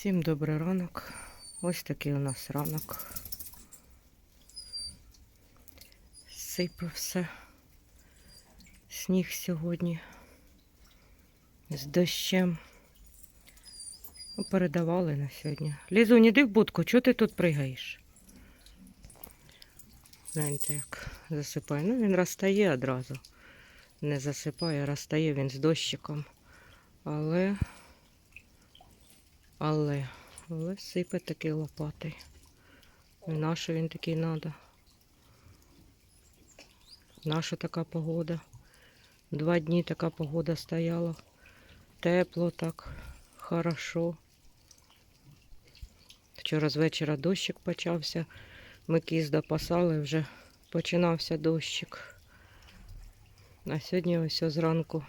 Всім добрий ранок. Ось такий у нас ранок. Сипе все. Сніг сьогодні. З дощем. Ну, Передавали на сьогодні. Лізу, іди в будку, чого ти тут пригаєш? Гляньте, як засипає. Ну, він розтає одразу. Не засипає, розтає він з дощиком. Але але, але сипе такий лопатий. Нащо він такий надо? Наша така погода. Два дні така погода стояла. Тепло так, хорошо. Вчора з вечора дощик почався. Ми кіз допасали, вже починався дощик. А сьогодні ось зранку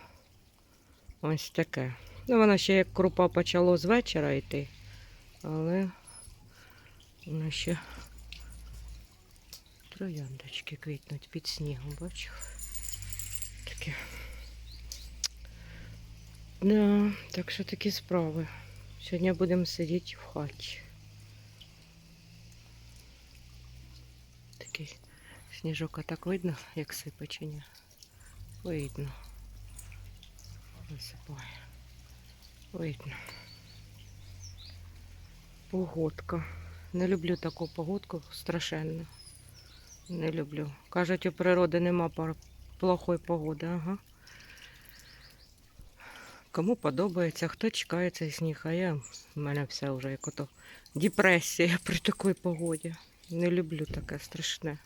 ось таке. Ну, воно ще як крупа почало з вечора йти, але воно ще трояндочки квітнуть під снігом, бачив. Таке. Да, так що такі справи. Сьогодні будемо сидіти в хаті. Такий сніжок, а так видно, як сипе чи ні? Видно. Висипає. Видно. Погодка. Не люблю таку погодку страшенно. Не люблю. Кажуть, у природи нема плохої погоди, ага. Кому подобається, хто чекає цей сніг, а я в мене все вже як ото депресія при такій погоді. Не люблю таке страшне.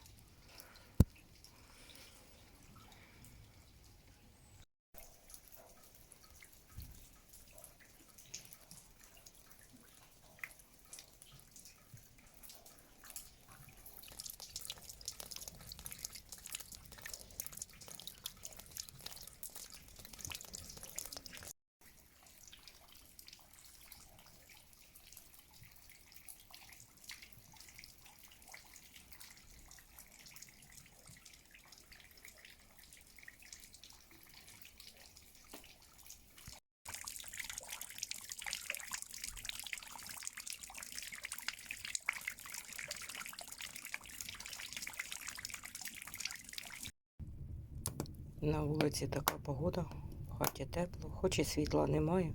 На вулиці така погода, в хаті тепло, хоч і світла немає.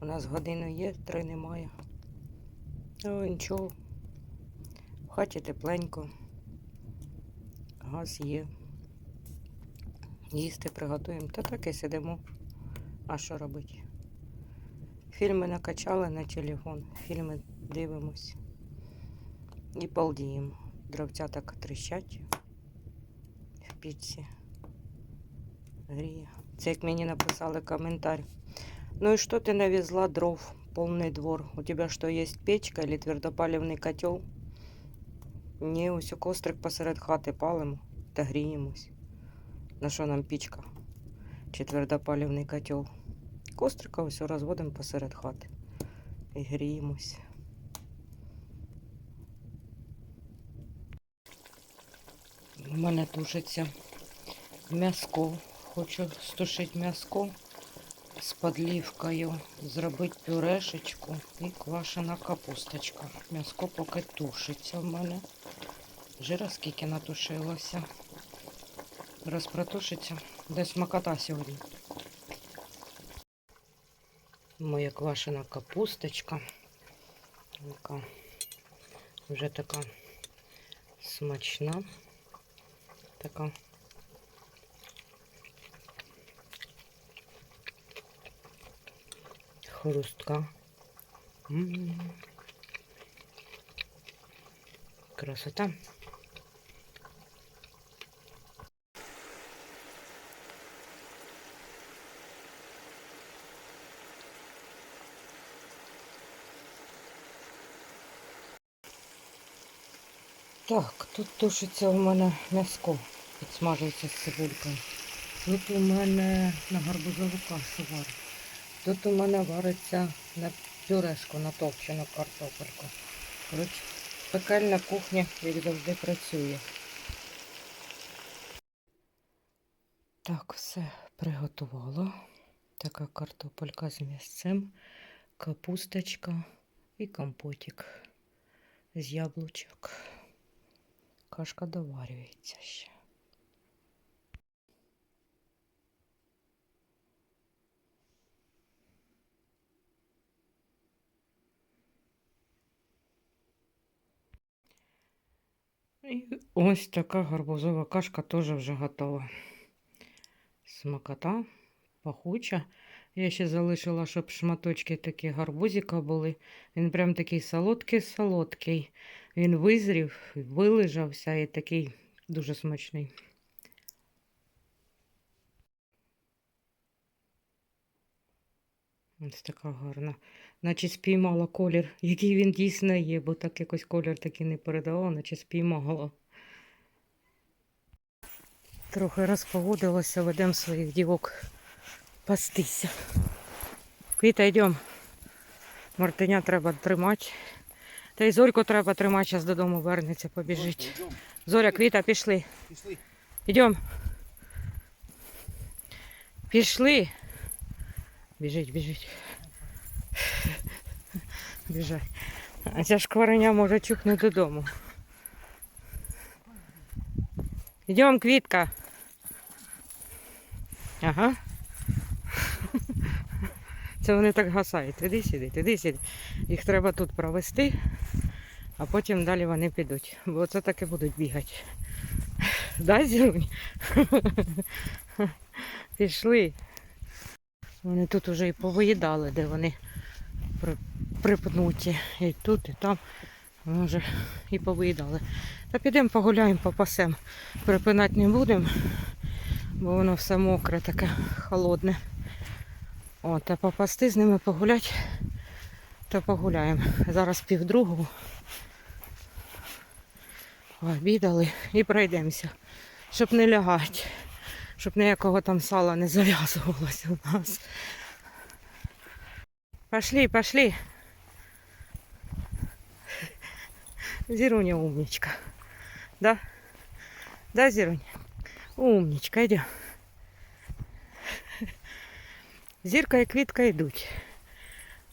У нас годину є, три немає. Але нічого. В хаті тепленько. Газ є. Їсти приготуємо. Та так і сидимо. А що робити? Фільми накачали на телефон, фільми дивимось. І балдіємо. Дровця так тріщать в пічці гріє. Це як мені написали коментар. Ну и что ты навезла дров, полный двор? У тебя что, есть печка или твердопалівний котел? Ні, ось кострик посеред хати палимо та гріємось. На що нам пічка? Чи твердопалівний котел? Кострика ось розводимо посеред хати. І гріємось. У мене тушиться м'яско. Хочу стушити м'яско з подлівкою, зробити пюрешечку і квашена капусточка. М'яско поки тушиться в мене. Жира скільки натушилося. Розпротушиться. Десь смакота сьогодні. Моя квашена капусточка. Яка вже така смачна. Така хрустка. М. Красота. Так, тут тушиться у мене м'яско, підсмажується з цибулькою. Тут у мене на гарбузовика варить. Тут у мене вариться на пюрешку, на топчену картопельку. Коротше, пекельна кухня, як завжди, працює. Так, все приготувала. Така картопелька з м'ясцем, капусточка І компотик з яблучок. Кашка доварюється ще. І ось така гарбузова кашка теж вже готова. Смакота, пахуча. Я ще залишила, щоб шматочки такі гарбузика були. Він прям такий солодкий-солодкий. Він визрів, вилежався і такий дуже смачний. Ось така гарна. Наче спіймала колір, який він дійсно є, бо так якось колір такий не передавала, наче спіймала. Трохи розпогодилося, ведемо своїх дівок пастися. Квіта, йдемо. Мартиня треба тримати. Та й зорьку треба тримати, зараз додому вернеться, побіжить. Зоря, квіта, пішли. пішли. Йдемо. Пішли. Біжить, біжить. Біжать. А ця шквареня може чухнути додому. Йдемо, квітка. Ага. Це вони так гасають. Іди сюди, іди сюди. Їх треба тут провести, а потім далі вони підуть. Бо це так і будуть бігати. Да, Зірунь? Пішли. Вони тут уже і повиїдали, де вони припнуті. І тут, і там. Вони вже і повиїдали. Та підемо погуляємо, попасемо. Припинати не будемо, бо воно все мокре, таке холодне. От, а попасти з ними погуляти, то погуляємо. Зараз півдругу. Обідали і пройдемося, щоб не лягати, щоб ніякого там сала не зав'язувалося у нас. Пошли, пошли. Зіруня умничка. Да? Да, Зірунь? Умничка, йдем. Зірка і квітка йдуть.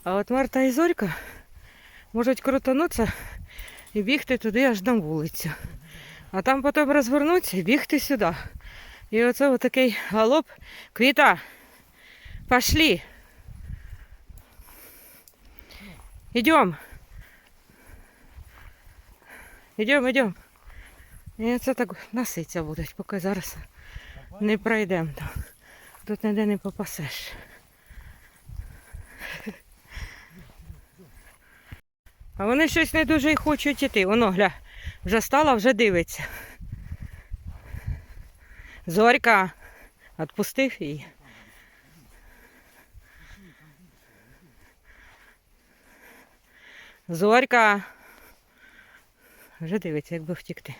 А от Марта і Зорька можуть крутанутися і бігти туди аж на вулицю. А там потім розвернутися і бігти сюди. І оце отакий галоп. Квіта, пошли. Идем. Идем, идем. І це так наситься будуть, поки зараз не пройдемо. Тут ніде не попасеш. А вони щось не дуже й хочуть іти. Воно, гля, вже стала, вже дивиться. Зорька, відпустив її. Зорька. Вже дивиться, як би втікти.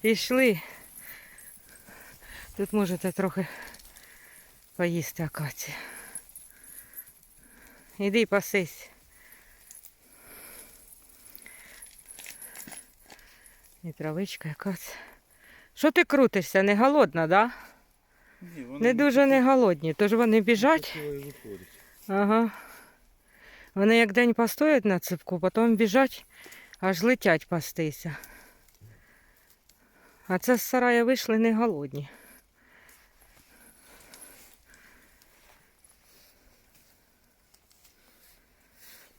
Пішли. Тут можете трохи поїсти акації. Іди пасись. І травичка якась. Що ти крутишся? Не голодна, да? Ні, вони Не дуже не голодні. Тож вони біжать. хотіли і виходять. Ага. Вони як день постоять на ципку, потім біжать, аж летять пастися. А це з сарая вийшли не голодні.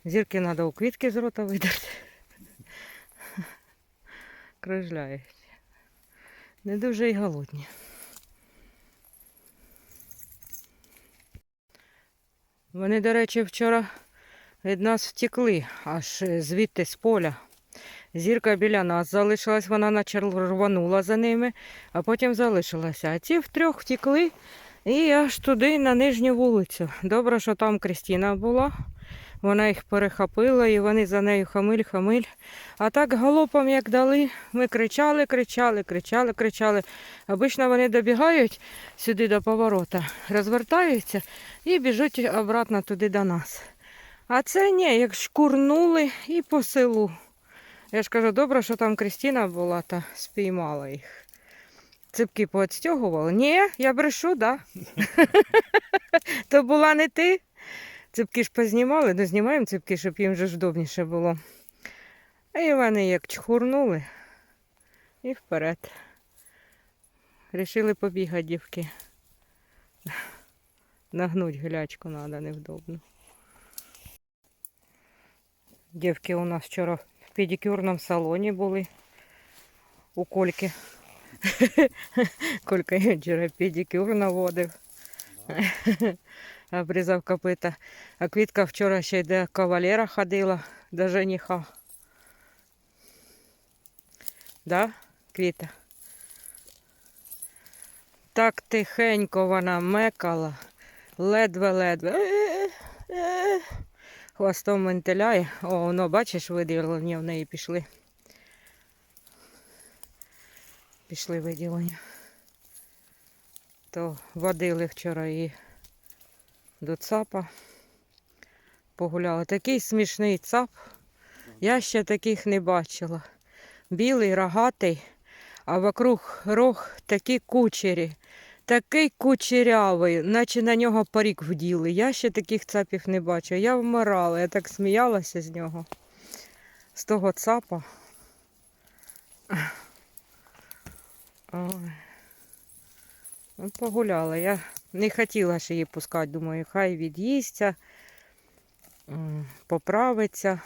Зірки треба у квітки з рота видати. Крижляють. Не дуже й голодні. Вони, до речі, вчора від нас втекли, аж звідти з поля. Зірка біля нас залишилась, вона наче рванула за ними, а потім залишилася. А ці втрьох втекли і аж туди, на нижню вулицю. Добре, що там Крістіна була. Вона їх перехопила і вони за нею хамиль, хамиль. А так галопом як дали, ми кричали, кричали, кричали, кричали. Обично вони добігають сюди до поворота, розвертаються і біжуть обратно туди до нас. А це ні, як шкурнули і по селу. Я ж кажу, добре, що там Крістіна була та спіймала їх. Ципки поотстягували? Ні, я брешу, да. То була не ти. Ципки ж познімали, ну знімаємо ципки, щоб їм вже ж удобніше було. І вони як чхурнули і вперед. Рішили побігати, дівки. Нагнуть глячку треба, невдобно. Дівки у нас вчора в педикюрному салоні були у Кольки. Колька їй вчора педикюр наводив. Обрізав копита. А квітка вчора ще й до кавалера ходила, до жениха. Да, квіта? Так тихенько вона мекала, ледве-ледве. Хвостом ментеляє. О, воно, бачиш, виділення в неї пішли. Пішли виділення. То водили вчора її до цапа. Погуляли. Такий смішний цап. Я ще таких не бачила. Білий, рогатий, а вокруг рог такі кучері. Такий кучерявий, наче на нього парік вділи. Я ще таких цапів не бачу. Я вмирала, я так сміялася з нього. З того цапа. Ой. Ну, погуляла. Я не хотіла ще її пускати. Думаю, хай від'їсться, поправиться.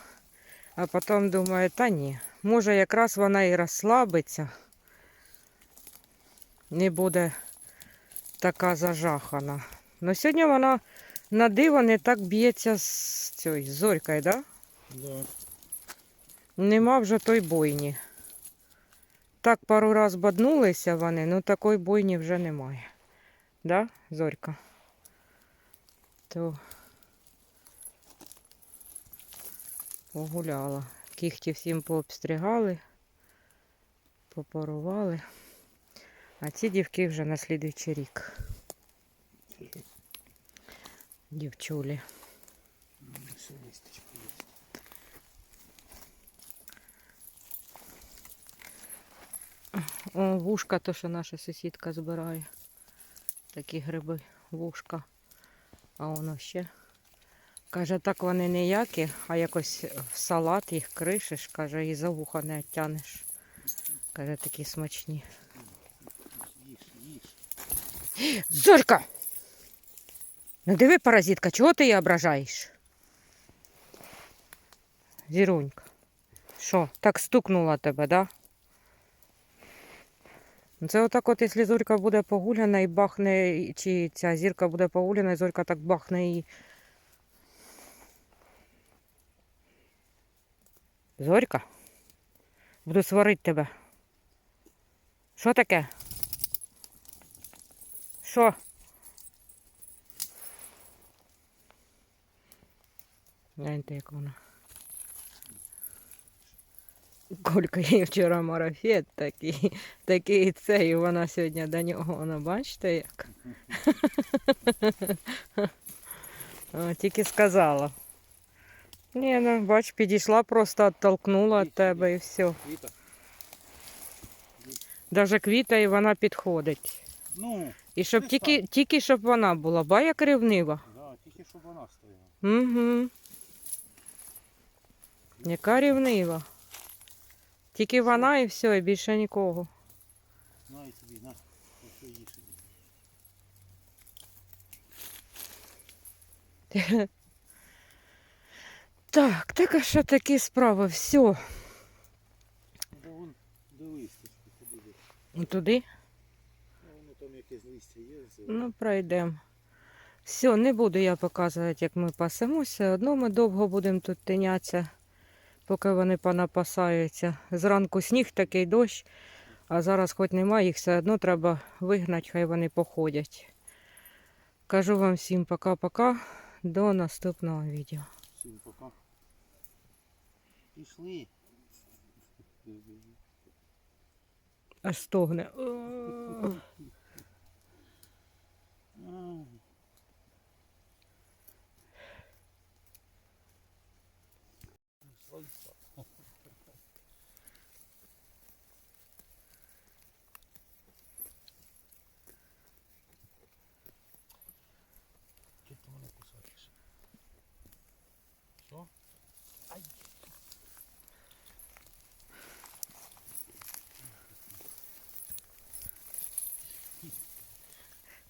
А потім думаю, та ні. Може, якраз вона і розслабиться. Не буде така зажахана. Ну сьогодні вона на диво не так б'ється з цією зорькою, да? Да. Нема вже той бойні. Так пару раз баднулися вони, ну такої бойні вже немає. Да, Зорька? То погуляла. Кіхті всім пообстригали, попарували. А ці дівки вже на слідуючий рік. Дівчулі. Все листочки є. О, вушка, то, що наша сусідка збирає. Такі гриби, вушка. А воно ще. Каже, так вони ніякі, а якось в салат їх кришиш, каже, і за вуха не оттянеш. Каже, такі смачні. Зорька! Ну диви, паразитка, чого ти її ображаєш? Зірунька. Що, так стукнула тебе, да? Ну, Це отак от, якщо зорька буде погуляна і бахне, чи ця зірка буде погуляна, і зорька так бахне і. Зорька? Буду сварити тебе. Що таке? Що? Гляньте, як вона. Колька їй вчора марафет такий, такий цей, і вона сьогодні до нього, вона бачите як? Тільки сказала. Ні, ну бач, підійшла, просто оттолкнула від тебе і все. Квіта. Даже квіта і вона підходить. Ну, І щоб тільки, тільки щоб вона була, ба як ревнива. да, тільки щоб вона стояла. Угу. Яка рівнива. Тільки вона і все, і більше нікого. На і тобі, на. Ось їж. Так, так а що такі справи? Все. Да вон до листочки туди. Ну, Туди? Ну, там якесь листя є. Ну, пройдемо. Все, не буду я показувати, як ми пасемося. Одно ми довго будемо тут тинятися, поки вони понапасаються. Зранку сніг такий дощ, а зараз хоч немає, їх все одно треба вигнати, хай вони походять. Кажу вам всім пока-пока. До наступного відео. Всім пока. Пішли. Аж стогне.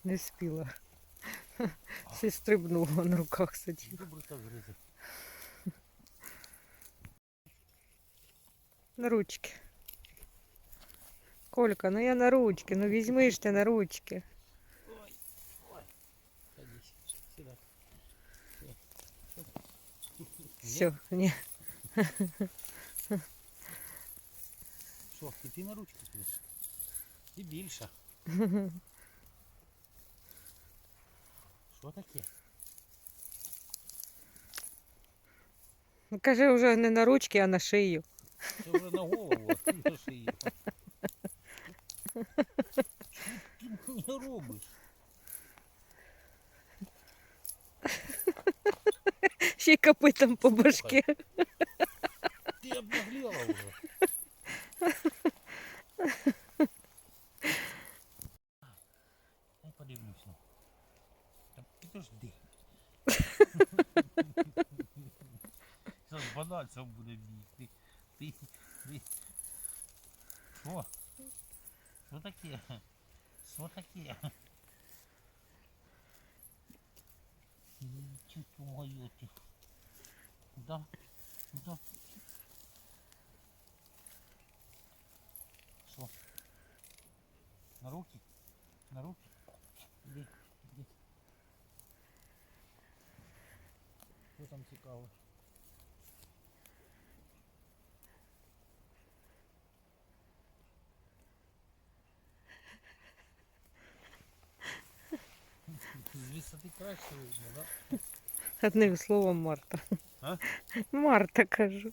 Не спіла. Всі стрибнула на руках сидів. Добре так гризе. На ручки. Колька, ну я на ручки, ну візьми ж ти на ручки. Ой, ой. Садись, сідай. Все, ні. Що, і ти на ручку підеш? І більше. Що таке? Ну, Кажи вже не на ручки, а на шию. Це вже на голову, а ти на шию. Що ти не робиш? Ще й копитом по башки. Ти обнаглела вже. Дай подивлюсь. ну. Та підожди. Зараз банальця буде бігти. Ти, ти. Що? Що таке? Що таке? Чуть мою ти. Да? Да? Що? На руки? На руки? Іди, іди. Що там цікаво? З висоти краще видно, да? Одним словом Марта. А? Марта кажу.